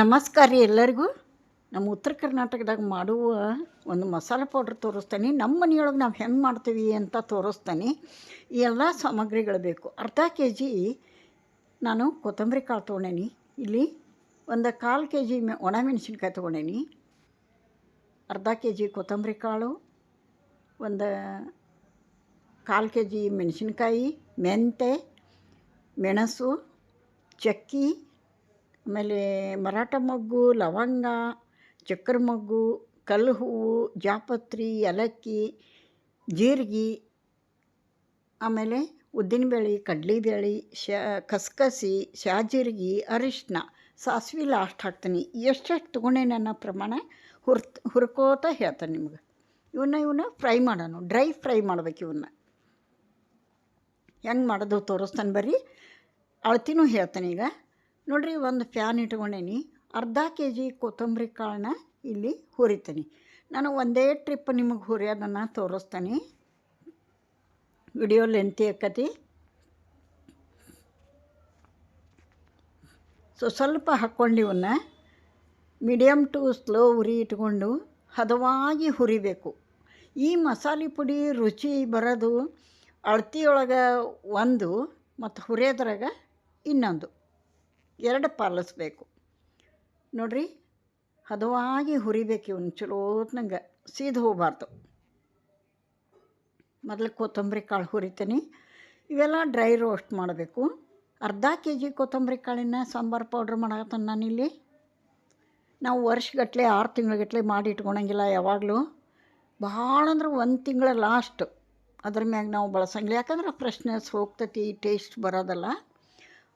ನಮಸ್ಕಾರ ರೀ ಎಲ್ಲರಿಗೂ. ನಮ್ಮ ಉತ್ತರ ಕರ್ನಾಟಕದಾಗ ಮಾಡುವ ಒಂದು ಮಸಾಲೆ ಪೌಡ್ರ್ ತೋರಿಸ್ತೀನಿ. ನಮ್ಮ ಮನೆಯೊಳಗೆ ನಾವು ಹೆಂಗೆ ಮಾಡ್ತೀವಿ ಅಂತ ತೋರಿಸ್ತೀನಿ. ಈ ಎಲ್ಲ ಸಾಮಗ್ರಿಗಳು ಬೇಕು. ಅರ್ಧ ಕೆ ಜಿ ನಾನು ಕೊತ್ತಂಬರಿ ಕಾಳು ತೊಗೊಂಡೇನಿ. ಇಲ್ಲಿ ಒಂದು ಕಾಲು ಕೆ ಜಿ ಮೆ, ಒಣ ಮೆಣಸಿನ್ಕಾಯಿ ತೊಗೊಂಡೇನಿ. ಅರ್ಧ ಕೆ ಜಿ ಕೊತ್ತಂಬರಿ ಕಾಳು, ಒಂದು ಕಾಲು ಕೆ ಜಿ ಮೆಣಸಿನ್ಕಾಯಿ, ಮೆಂತೆ, ಮೆಣಸು, ಚಕ್ಕಿ ಆಮೇಲೆ ಮರಾಠ ಮೊಗ್ಗು, ಲವಂಗ ಚಕ್ರ ಮೊಗ್ಗು ಕಲ್ಲು ಹೂವು ಜಾಪತ್ರಿ, ಏಲಕ್ಕಿ, ಜೀರಿಗೆ, ಆಮೇಲೆ ಉದ್ದಿನಬೇಳೆ, ಕಡ್ಲೆಬೇಳೆ, ಶ, ಕಸ್ಕಸಿ, ಶಾಜೀರಿಗೆ ಅರಿಶಿನ ಸಾಸ್ವೆ ಲಾಸ್ಟ್ ಹಾಕ್ತೀನಿ. ಎಷ್ಟೆಷ್ಟು ತೊಗೊಂಡೇನೆ ಅನ್ನೋ ಪ್ರಮಾಣ? ಹುರ್ ಹುರ್ಕೋತ ಹೇಳ್ತೇನೆ ನಿಮ್ಗೆ. ಇವನ್ನ ಇವನ್ನ ಫ್ರೈ ಮಾಡೋಣ. ಡ್ರೈ ಫ್ರೈ ಮಾಡ್ಬೇಕು ಇವನ್ನ. ಹೆಂಗೆ ಮಾಡೋದು ತೋರಿಸ್ತಾನೆ ಬರ್ರಿ. ಅಳ್ತಿನೂ ಹೇಳ್ತಾನೆ ಈಗ. ನೋಡ್ರಿ, ಒಂದು ಫ್ಯಾನ್ ಇಟ್ಕೊಂಡೇನಿ. ಅರ್ಧ ಕೆ ಜಿ ಕೊತ್ತಂಬರಿ ಕಾಳನ್ನ ಇಲ್ಲಿ ಹುರಿತೀನಿ. ನಾನು ಒಂದೇ ಟ್ರಿಪ್ ನಿಮಗೆ ಹುರಿಯೋದನ್ನು ತೋರಿಸ್ತೀನಿ. ವಿಡಿಯೋ ಲೆಂತಿ ಆಕತಿ. ಸೊ ಸ್ವಲ್ಪ ಹಾಕ್ಕೊಂಡು ಇವನ್ನ ಮೀಡಿಯಮ್ ಟು ಸ್ಲೋ ಉರಿ ಇಟ್ಕೊಂಡು ಹದವಾಗಿ ಹುರಿಬೇಕು. ಈ ಮಸಾಲೆ ಪುಡಿ ರುಚಿ ಬರೋದು ಅಳತಿಯೊಳಗೆ ಒಂದು ಮತ್ತು ಹುರಿಯೋದ್ರಾಗ ಇನ್ನೊಂದು. ಎರಡು ಪಾಲಿಸ್ಬೇಕು ನೋಡ್ರಿ, ಹದವಾಗಿ ಹುರಿಬೇಕು ಇವನು ಚಲೋತ್ನಂಗೆ, ಸೀದು ಹೋಗಬಾರ್ದು. ಮೊದಲು ಕೊತ್ತಂಬರಿ ಕಾಳು ಹುರಿತೀನಿ. ಇವೆಲ್ಲ ಡ್ರೈ ರೋಸ್ಟ್ ಮಾಡಬೇಕು. ಅರ್ಧ ಕೆ ಜಿ ಕೊತ್ತಂಬರಿ ಕಾಳಿನ ಸಾಂಬಾರು ಪೌಡ್ರ್ ಮಾಡಕತ್ತಾನ ನಾನಿಲ್ಲಿ. ನಾವು ವರ್ಷಗಟ್ಟಲೆ ಆರು ತಿಂಗಳಗಟ್ಟಲೆ ಮಾಡಿ ಇಟ್ಕೊಳಂಗಿಲ್ಲ ಯಾವಾಗಲೂ. ಭಾಳ ಅಂದ್ರೆ ಒಂದು ತಿಂಗಳ ಲಾಸ್ಟ್ ಅದ್ರ ಮ್ಯಾಗ ನಾವು ಬಳಸಂಗಿಲ್ಲ. ಯಾಕಂದ್ರೆ ಫ್ರೆಶ್ನೆಸ್ ಹೋಗ್ತತಿ ಟೇಸ್ಟ್ ಬರೋದಲ್ಲ.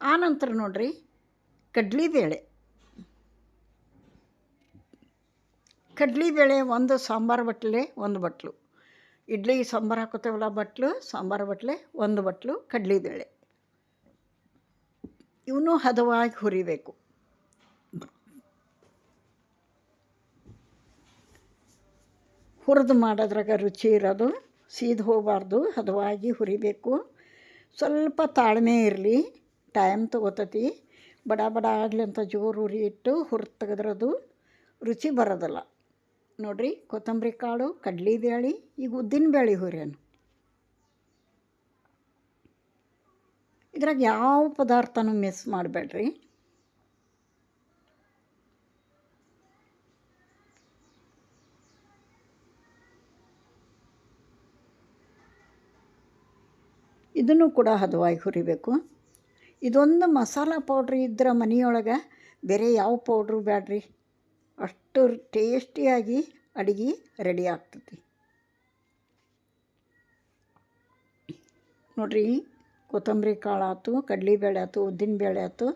ಆನಂತರ ನೋಡ್ರಿ ಕಡ್ಲಿಬೇಳೆ ಕಡ್ಲಿಬೇಳೆ ಒಂದು ಸಾಂಬಾರು ಬಟ್ಲೆ ಒಂದು ಬಟ್ಲು. ಇಡ್ಲಿ ಸಾಂಬಾರು ಹಾಕೋತೇವಲ್ಲ ಬಟ್ಲು, ಸಾಂಬಾರು ಬಟ್ಲೆ ಒಂದು ಬಟ್ಲು ಕಡ್ಲಿಬೇಳೆ ಇವನು ಹದವಾಗಿ ಹುರಿಬೇಕು. ಹುರಿದು ಮಾಡೋದ್ರಾಗ ರುಚಿ ಇರೋದು, ಸೀದು ಹೋಗಬಾರ್ದು, ಹದವಾಗಿ ಹುರಿಬೇಕು. ಸ್ವಲ್ಪ ತಾಳ್ಮೆ ಇರಲಿ, ಟೈಮ್ ತೊಗೋತತಿ. ಬಡ ಬಡ ಆಗಲಿ ಅಂತ ಜೋರು ಉರಿ ಇಟ್ಟು ಹುರಿದು ತೆಗೆದ್ರದು ರುಚಿ ಬರೋದಿಲ್ಲ. ನೋಡಿರಿ ಕೊತ್ತಂಬರಿ ಕಾಳು ಕಡ್ಲಿಬೇಳೆ ಈಗ ಉದ್ದಿನ ಬೇಳೆ ಹುರಿಯನು ಇದ್ರಾಗ ಯಾವ ಪದಾರ್ಥನೂ ಮಿಸ್ ಮಾಡಬೇಡ್ರಿ. ಇದನ್ನು ಕೂಡ ಹದವಾಗಿ ಹುರಿಬೇಕು. ಇದೊಂದು ಮಸಾಲ ಪೌಡ್ರ್ ಇದ್ರೆ ಮನೆಯೊಳಗೆ ಬೇರೆ ಯಾವ ಪೌಡ್ರು ಬೇಡ್ರಿ ಅಷ್ಟು ಟೇಸ್ಟಿಯಾಗಿ ಅಡುಗೆ ರೆಡಿ ಆಗ್ತೈತಿ. ನೋಡ್ರಿ, ಕೊತ್ತಂಬರಿ ಕಾಳು ಆಯ್ತು ಕಡ್ಲಿಬೇಳೆ ಆಯ್ತು ಉದ್ದಿನಬೇಳೆ ಆಯ್ತು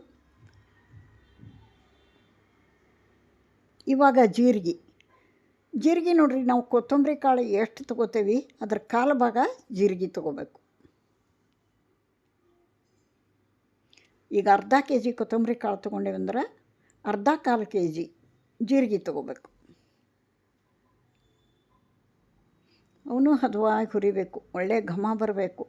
ಇವಾಗ ಜೀರಿಗೆ. ಜೀರಿಗೆ ನೋಡ್ರಿ, ನಾವು ಕೊತ್ತಂಬರಿ ಕಾಳು ಎಷ್ಟು ತಗೋತೇವೆ, ಅದ್ರ ಕಾಲು ಭಾಗ ಜೀರಿಗೆ ತೊಗೋಬೇಕು. ಈಗ ಅರ್ಧ ಕೆ ಜಿ ಕೊತ್ತಂಬರಿ ಕಾಳು ತೊಗೊಂಡೇವಂದ್ರೆ ಅರ್ಧ ಕಾಲು ಕೆ ಜಿ ಜೀರಿಗೆ ತೊಗೋಬೇಕು. ಅವನು ಹದವಾಗಿ ಹುರಿಬೇಕು, ಒಳ್ಳೆ ಘಮ ಬರಬೇಕು.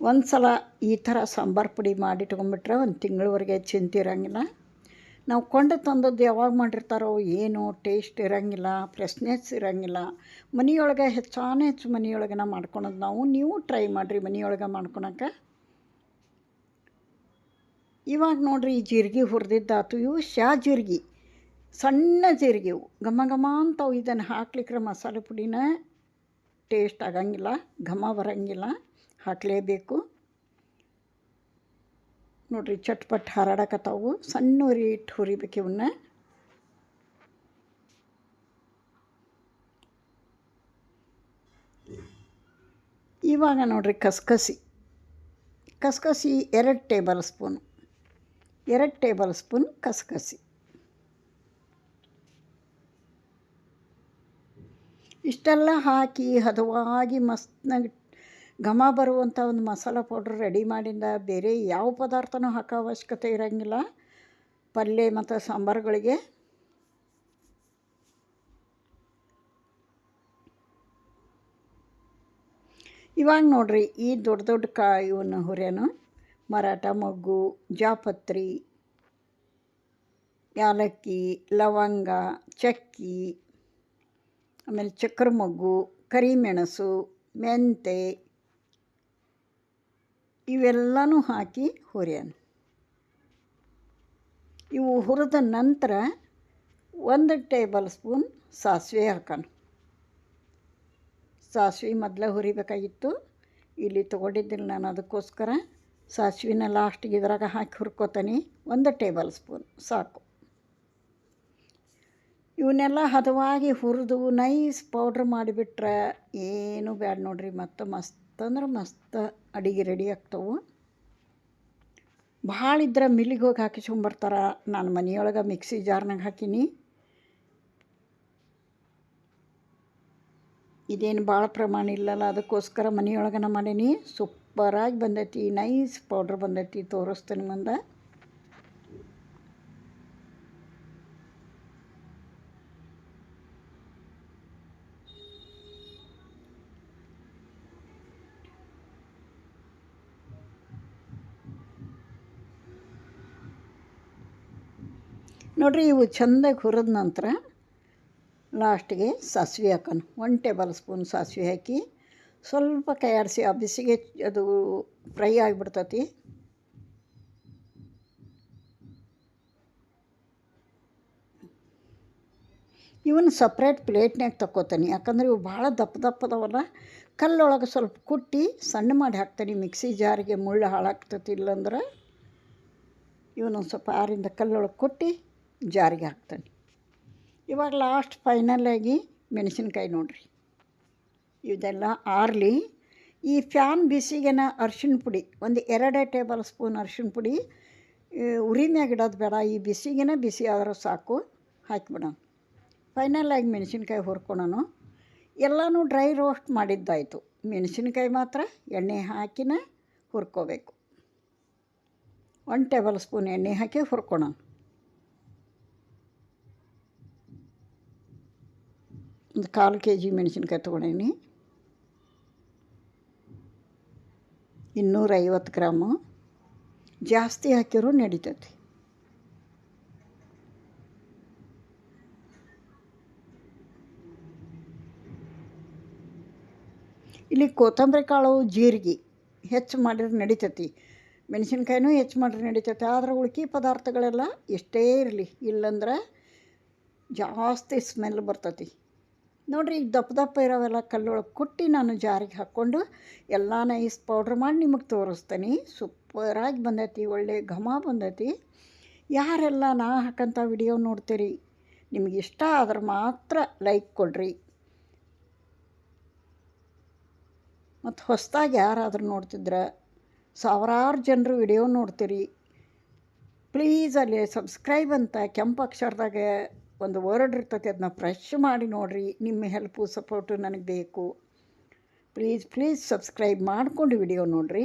ಒಂದು ಸಲ ಈ ಥರ ಸಾಂಬಾರು ಪುಡಿ ಮಾಡಿಟ್ಕೊಂಡ್ಬಿಟ್ರೆ ಒಂದು ತಿಂಗಳವರೆಗೆ ಚಿಂತಿರಂಗಿಲ್ಲ. ನಾವು ಕೊಂಡು ತಂದದ್ದು ಯಾವಾಗ ಮಾಡಿರ್ತಾರೋ ಏನು ಟೇಸ್ಟ್ ಇರೋಂಗಿಲ್ಲ, ಫ್ರೆಶ್ನೆಸ್ ಇರೋಂಗಿಲ್ಲ. ಮನೆಯೊಳಗೆ ಹೆಚ್ಚಾನ ಹೆಚ್ಚು ಮನೆಯೊಳಗನ ಮಾಡ್ಕೊಳೋದು ನಾವು. ನೀವು ಟ್ರೈ ಮಾಡಿರಿ ಮನೆಯೊಳಗೆ ಮಾಡ್ಕೊಳಕ್ಕೆ ಇವಾಗ ನೋಡಿರಿ ಈ ಜೀರಿಗೆ ಹುರಿದಿದ್ದಾತು. ಇವು ಶಾ ಜೀರಿಗೆ, ಸಣ್ಣ ಜೀರಿಗೆ ಇವು. ಘಮ ಘಮ ಅಂತವು ಇದನ್ನು ಹಾಕ್ಲಿಕ್ಕೆ ಮಸಾಲೆ ಪುಡಿನ ಟೇಸ್ಟ್ ಆಗಂಗಿಲ್ಲ, ಘಮ ಬರೋಂಗಿಲ್ಲ. ಹಾಕಲೇಬೇಕು. ನೋಡ್ರಿ ಚಟ್ಪಟ್ ಹಾರಾಡಕತ್ತಾವು. ಸಣ್ಣ ಉರಿ ಇಟ್ಟು ಹುರಿಬೇಕು ಇವನ್ನ ಇವಾಗ ನೋಡ್ರಿ ಕಸ್ಕಸಿ. ಕಸ್ಕಸಿ ಎರಡು ಟೇಬಲ್ ಸ್ಪೂನು. ಎರಡು ಟೇಬಲ್ ಸ್ಪೂನ್ ಕಸ್ಕಸಿ. ಇಷ್ಟೆಲ್ಲ ಹಾಕಿ ಹದವಾಗಿ ಮಸ್ತ್ನಾಗ ಘಮ ಬರುವಂಥ ಒಂದು ಮಸಾಲ ಪೌಡ್ರ್ ರೆಡಿ ಮಾಡಿಂದ ಬೇರೆ ಯಾವ ಪದಾರ್ಥನೂ ಹಾಕೋ ಅವಶ್ಯಕತೆ ಇರೋಂಗಿಲ್ಲ. ಪಲ್ಯ ಮತ್ತು ಸಾಂಬಾರುಗಳಿಗೆ. ಇವಾಗ ನೋಡ್ರಿ ಈ ದೊಡ್ಡ ದೊಡ್ಡ ಕಾ ಹುರಿಯನು. ಮರಾಠ ಮೊಗ್ಗು, ಜಾಪತ್ರಿ, ಯಾಲಕ್ಕಿ, ಲವಂಗ, ಚಕ್ಕಿ, ಆಮೇಲೆ ಚಕ್ರ ಮೊಗ್ಗು ಕರಿಮೆಣಸು, ಮೆಂತೆ ಇವೆಲ್ಲನೂ ಹಾಕಿ ಹುರಿಯೋಣ. ಇವು ಹುರಿದ ನಂತರ ಒಂದು ಟೇಬಲ್ ಸ್ಪೂನ್ ಸಾಸಿವೆ ಹಾಕೋಣ. ಸಾಸಿವೆ ಮೊದಲೇ ಹುರಿಬೇಕಾಗಿತ್ತು. ಇಲ್ಲಿ ತೊಗೊಂಡಿದ್ದಿಲ್ಲ ನಾನು ಅದಕ್ಕೋಸ್ಕರ ಸಾಸಿವೆನ ಲಾಸ್ಟಿಗೆ ಇದ್ರಾಗ ಹಾಕಿ ಹುರ್ಕೋತೀನಿ. ಒಂದು ಟೇಬಲ್ ಸ್ಪೂನ್ ಸಾಕು. ಇವನ್ನೆಲ್ಲ ಹದವಾಗಿ ಹುರಿದು ನೈಸ್ ಪೌಡ್ರ್ ಮಾಡಿಬಿಟ್ರೆ ಏನೂ ಬ್ಯಾಡ ನೋಡ್ರಿ, ಮತ್ತು ಮಸ್ತ್ ಅಂದ್ರೆ ಮಸ್ತ್ ಅಡಿಗೆ ರೆಡಿ ಆಗ್ತವೆ. ಭಾಳ ಇದ್ರೆ ಮಿಲ್ಲಿಗೆ ಹೋಗಿ ಹಾಕಿಸ್ಕೊಂಬರ್ತಾರೆ ನಾನು ಮನೆಯೊಳಗೆ ಮಿಕ್ಸಿ ಜಾರ್ನಾಗ ಹಾಕೀನಿ. ಇದೇನು ಭಾಳ ಪ್ರಮಾಣ ಇಲ್ಲಲ್ಲ, ಅದಕ್ಕೋಸ್ಕರ ಮನೆಯೊಳಗನ ಮಾಡೀನಿ. ಸೂಪರಾಗಿ ಬಂದೈತಿ, ನೈಸ್ ಪೌಡ್ರ್ ಬಂದೈತಿ, ತೋರಿಸ್ತೀನಿ ಮುಂದೆ. ನೋಡ್ರಿ, ಇವು ಚೆಂದಾಗಿ ಹುರಿದ ನಂತರ ಲಾಸ್ಟ್ಗೆ ಸಾಸಿವೆ ಹಾಕೋಣ. ಒನ್ ಟೇಬಲ್ ಸ್ಪೂನ್ ಸಾಸಿವೆ ಹಾಕಿ, ಸ್ವಲ್ಪ ಕೈಯಾಡಿಸಿ, ಆ ಬಿಸಿಗೆ ಅದು ಫ್ರೈ ಆಗಿಬಿಡ್ತತಿ. ಇವನ್ ಸಪ್ರೇಟ್ ಪ್ಲೇಟ್ನಾಗ ತಕ್ಕೋತೀನಿ. ಯಾಕಂದ್ರೆ ಇವು ಭಾಳ ದಪ್ಪ ದಪ್ಪದವಲ್ಲ. ಕಲ್ಲೊಳಗೆ ಸ್ವಲ್ಪ ಕುಟ್ಟಿ ಸಣ್ಣ ಮಾಡಿ ಹಾಕ್ತೀನಿ. ಮಿಕ್ಸಿ ಜಾರಿಗೆ ಮುಳ್ಳು ಹಾಳಾಗ್ತತಿ ಇಲ್ಲಂದ್ರೆ ಇವನ್ನೊಂದು ಸ್ವಲ್ಪ ಆರಿಂದ ಕಲ್ಲೊಳಗೆ ಕೊಟ್ಟು ಜಾರಿಗೆ ಹಾಕ್ತಾನೆ. ಇವಾಗ ಲಾಸ್ಟ್ ಫೈನಲಾಗಿ ಮೆಣಸಿನ್ಕಾಯಿ ನೋಡಿರಿ. ಇದೆಲ್ಲ ಆರಲಿ. ಈ ಫ್ಯಾನ್ ಬಿಸಿಗೆನ ಅರ್ಶಿಣ ಪುಡಿ, ಒಂದು ಎರಡೇ ಟೇಬಲ್ ಸ್ಪೂನ್ ಅರ್ಶಿಣ ಪುಡಿ ಉರಿ ಇಡೋದು ಬೇಡ. ಈ ಬಿಸಿಗೆನ ಬಿಸಿ ಆದರೂ ಸಾಕು, ಹಾಕಿಬಿಡೋಣ. ಫೈನಲಾಗಿ ಮೆಣಸಿನ್ಕಾಯಿ ಹುರ್ಕೊಳೋನು ಎಲ್ಲನೂ ಡ್ರೈ ರೋಸ್ಟ್ ಮಾಡಿದ್ದಾಯಿತು. ಮೆಣಸಿನ್ಕಾಯಿ ಮಾತ್ರ ಎಣ್ಣೆ ಹಾಕಿನ ಹುರ್ಕೋಬೇಕು. ಒನ್ ಟೇಬಲ್ ಸ್ಪೂನ್ ಎಣ್ಣೆ ಹಾಕಿ ಹುರ್ಕೊಳೋಣ. ಒಂದು ಕಾಲು ಕೆ ಜಿ ಮೆಣಸಿನ್ಕಾಯಿ ತೊಗೊಂಡೀನಿ. ಇನ್ನೂರೈವತ್ತು ಗ್ರಾಮು. ಜಾಸ್ತಿ ಹಾಕಿರೋ ನಡೀತೈತಿ. ಇಲ್ಲಿ ಕೊತ್ತಂಬರಿ ಕಾಳು, ಜೀರಿಗೆ ಹೆಚ್ಚು ಮಾಡಿದ್ರೆ ನಡೀತೈತಿ. ಮೆಣಸಿನ್ಕಾಯಿನೂ ಹೆಚ್ಚು ಮಾಡಿದ್ರೆ ನಡೀತೈತಿ. ಆದ್ರೆ ಉಳ್ಕಿ ಪದಾರ್ಥಗಳೆಲ್ಲ ಎಷ್ಟೇ ಇರಲಿ. ಇಲ್ಲಂದ್ರೆ ಜಾಸ್ತಿ ಸ್ಮೆಲ್ ಬರ್ತೈತಿ. ನೋಡಿರಿ ಈಗ ದಪ್ಪ ದಪ್ಪ ಇರೋವೆಲ್ಲ ಕಲ್ಲೊಳಗೆ ಕುಟ್ಟಿ ನಾನು ಜಾರಿಗೆ ಹಾಕ್ಕೊಂಡು ಎಲ್ಲ ನೈಸ್ ಪೌಡ್ರ್ ಮಾಡಿ ನಿಮಗೆ ತೋರಿಸ್ತೀನಿ. ಸೂಪರಾಗಿ ಬಂದೈತಿ, ಒಳ್ಳೆ ಘಮ ಬಂದೈತಿ. ಯಾರೆಲ್ಲ ನಾ ಹಾಕಂಥ ವಿಡಿಯೋ ನೋಡ್ತೀರಿ, ನಿಮಗೆ ಇಷ್ಟ ಆದ್ರೆ ಮಾತ್ರ ಲೈಕ್ ಕೊಡ್ರಿ. ಮತ್ತು ಹೊಸದಾಗಿ ಯಾರಾದರೂ ನೋಡ್ತಿದ್ರೆ, ಸಾವಿರಾರು ಜನರು ವಿಡಿಯೋ ನೋಡ್ತೀರಿ. ಪ್ಲೀಸ್ ಅಲ್ಲಿ ಸಬ್ಸ್ಕ್ರೈಬ್ ಅಂತ ಕೆಂಪು ಅಕ್ಷರದಾಗ ಒಂದು ವರ್ಡ್ ಇರ್ತೈತೆ ಅದನ್ನ ಫ್ರೆಶ್ ಮಾಡಿ ನೋಡಿರಿ. ನಿಮ್ಮ ಹೆಲ್ಪು ಸಪೋರ್ಟು ನನಗೆ ಬೇಕು. ಪ್ಲೀಸ್ ಪ್ಲೀಸ್ ಸಬ್ಸ್ಕ್ರೈಬ್ ಮಾಡ್ಕೊಂಡು ವಿಡಿಯೋ ನೋಡಿರಿ.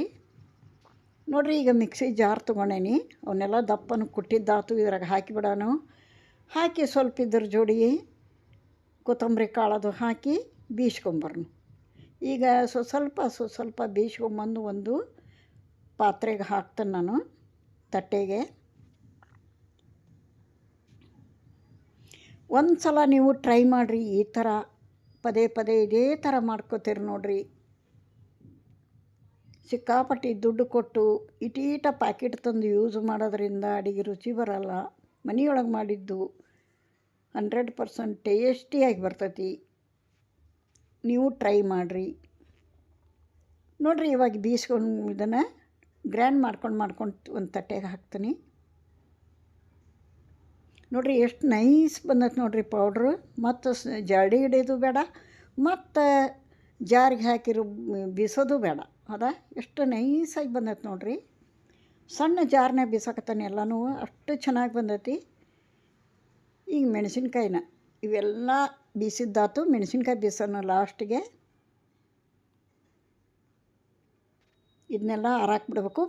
ನೋಡಿರಿ, ಈಗ ಮಿಕ್ಸಿ ಜಾರ್ ತೊಗೊಂಡೇನಿ. ಅವನ್ನೆಲ್ಲ ದಪ್ಪನ ಕುಟ್ಟಿದ್ದಾತು ಇದ್ರಾಗ ಹಾಕಿಬಿಡೋಣ ಹಾಕಿ ಸ್ವಲ್ಪ ಇದ್ರ ಜೋಡಿ ಕೊತ್ತಂಬರಿ ಕಾಳದು ಹಾಕಿ ಬೀಸ್ಕೊಂಬರ್ನು. ಈಗ ಸ್ವ ಸ್ವಲ್ಪ ಸ್ವ ಸ್ವಲ್ಪ ಬೀಸ್ಕೊಂಬಂದು ಒಂದು ಪಾತ್ರೆಗೆ ಹಾಕ್ತೇನೆ ನಾನು ತಟ್ಟೆಗೆ. ಒಂದು ಸಲ ನೀವು ಟ್ರೈ ಮಾಡಿರಿ, ಈ ಥರ ಪದೇ ಪದೇ ಇದೇ ಥರ ಮಾಡ್ಕೋತೀರಿ ನೋಡಿರಿ. ಸಿಕ್ಕಾಪಟ್ಟಿ ದುಡ್ಡು ಕೊಟ್ಟು ಇಟೀಟ ಪ್ಯಾಕೆಟ್ ತಂದು ಯೂಸ್ ಮಾಡೋದ್ರಿಂದ ಅಡಿಗೆ ರುಚಿ ಬರಲ್ಲ. ಮನೆಯೊಳಗೆ ಮಾಡಿದ್ದು ಹಂಡ್ರೆಡ್ ಪರ್ಸೆಂಟ್ ಟೇಸ್ಟಿಯಾಗಿ ಬರ್ತೈತಿ. ನೀವು ಟ್ರೈ ಮಾಡಿರಿ. ನೋಡಿರಿ ಇವಾಗ ಬೀಸ್ಕೊಂಡು ಇದನ್ನು ಗ್ರ್ಯಾಂಡ್ ಮಾಡ್ಕೊಂಡು ಮಾಡ್ಕೊಂಡು ಒಂದು ತಟ್ಟೆಗೆ ಹಾಕ್ತೀನಿ. ನೋಡಿರಿ ಎಷ್ಟು ನೈಸ್ ಬಂದೈತೆ ನೋಡಿರಿ ಪೌಡ್ರು ಮತ್ತು ಜಾಡಿ ಹಿಡಿಯೋದು ಬೇಡ, ಮತ್ತು ಜಾರಿಗೆ ಹಾಕಿರೋ ಬೀಸೋದು ಬೇಡ. ಹೌದಾ? ಎಷ್ಟು ನೈಸಾಗಿ ಬಂದೈತೆ ನೋಡಿರಿ. ಸಣ್ಣ ಜಾರ್ನಾಗ ಬೀಸಾಕತ್ತಾನೆ ಎಲ್ಲನೂ, ಅಷ್ಟು ಚೆನ್ನಾಗಿ ಬಂದೈತಿ. ಈಗ ಮೆಣಸಿನ್ಕಾಯಿನ, ಇವೆಲ್ಲ ಬೀಸಿದ್ದಾತು, ಮೆಣಸಿನ್ಕಾಯಿ ಬೀಸೋಣ ಲಾಸ್ಟಿಗೆ. ಇದನ್ನೆಲ್ಲ ಬಿಡಬೇಕು.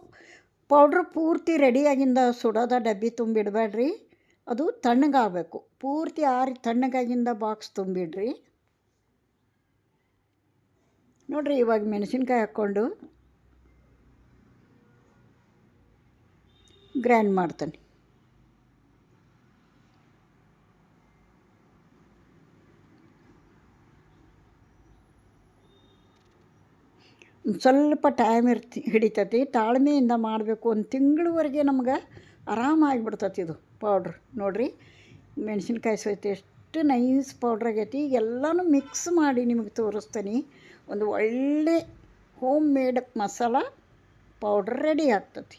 ಪೌಡ್ರ್ ಪೂರ್ತಿ ರೆಡಿಯಾಗಿಂದ ಸುಡೋದ ಡಬ್ಬಿ ತುಂಬಿಡಬೇಡ್ರಿ. ಅದು ತಣ್ಣಗಾಗಬೇಕು. ಪೂರ್ತಿ ಆರಿ ತಣ್ಣಗಾಗಿಂದ ಬಾಕ್ಸ್ ತುಂಬಿಡ್ರಿ. ನೋಡಿರಿ ಇವಾಗ ಮೆಣಸಿನ್ಕಾಯಿ ಹಾಕ್ಕೊಂಡು ಗ್ರ್ಯಾಂಡ್ ಮಾಡ್ತಾನೆ. ಸ್ವಲ್ಪ ಟೈಮ್ ಇರ್ತಿ ಹಿಡಿತತಿ. ತಾಳ್ಮೆಯಿಂದ ಮಾಡಬೇಕು. ಒಂದು ತಿಂಗಳವರೆಗೆ ನಮ್ಗೆ ಆರಾಮಾಗಿಬಿಡ್ತೈತಿ ಇದು ಪೌಡ್ರ್ ನೋಡಿರಿ, ಮೆಣಸಿನ್ಕಾಯಿ ಸಹಿತ ಎಷ್ಟು ನೈಸ್ ಪೌಡ್ರ್ ಆಗೈತಿ. ಎಲ್ಲನೂ ಮಿಕ್ಸ್ ಮಾಡಿ ನಿಮಗೆ ತೋರಿಸ್ತೀನಿ. ಒಂದು ಒಳ್ಳೆ home made masala powder ready ಆಗ್ತತಿ.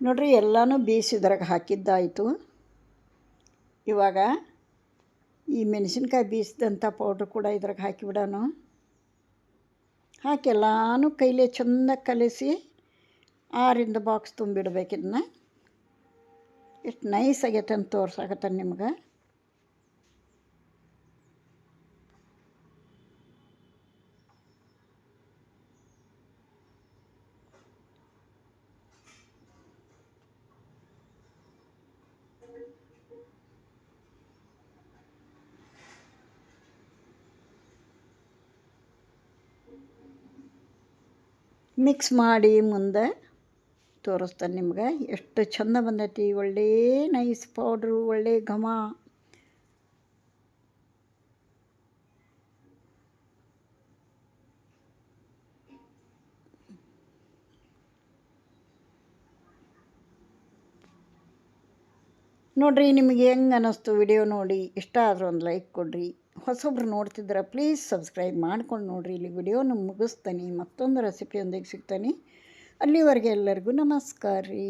ನೋಡ್ರಿ, ಎಲ್ಲನೂ ಬೀಸಿದ್ರಾಗ ಹಾಕಿದ್ದಾಯಿತು. ಇವಾಗ ಈ ಮೆಣಸಿನ್ಕಾಯಿ ಬೀಸಿದಂಥ ಪೌಡ್ರ್ ಕೂಡ ಇದ್ರಾಗ ಹಾಕಿಬಿಡೋಣ ಹಾಕಿ ಎಲ್ಲನೂ ಕೈಲೇ ಚೆಂದ ಕಲಿಸಿ ಆರಿಂದ ಬಾಕ್ಸ್ ತುಂಬಿಡ್ಬೇಕು ಇದನ್ನ. ಎಷ್ಟು ನೈಸ್ ಆಗೈತೆ ಅಂತ ತೋರ್ಸಾಕತ್ತಾನೆ ನಿಮ್ಗೆ. ಮಿಕ್ಸ್ ಮಾಡಿ ಮುಂದೆ ತೋರಿಸ್ತಾನೆ ನಿಮ್ಗೆ. ಎಷ್ಟು ಚಂದ ಬಂದೈತಿ. ಒಳ್ಳೆ ನೈಸ್ ಪೌಡ್ರು, ಒಳ್ಳೆ ಘಮ. ನೋಡ್ರಿ ನಿಮಗೆ ಹೆಂಗೆ ಅನ್ನಿಸ್ತು ವಿಡಿಯೋ ನೋಡಿ. ಇಷ್ಟ ಆದ್ರೆ ಒಂದು ಲೈಕ್ ಕೊಡಿರಿ. ಹೊಸೊಬ್ರು ನೋಡ್ತಿದ್ರೆ ಪ್ಲೀಸ್ ಸಬ್ಸ್ಕ್ರೈಬ್ ಮಾಡ್ಕೊಂಡು ನೋಡಿರಿ. ಇಲ್ಲಿ ವಿಡಿಯೋನ ಮುಗಿಸ್ತಾನೆ, ಮತ್ತೊಂದು ರೆಸಿಪಿಯೊಂದಿಗೆ ಸಿಗ್ತಾನೆ. ಅಲ್ಲಿವರೆಗೆ ಎಲ್ಲರಿಗೂ ನಮಸ್ಕಾರ ರೀ.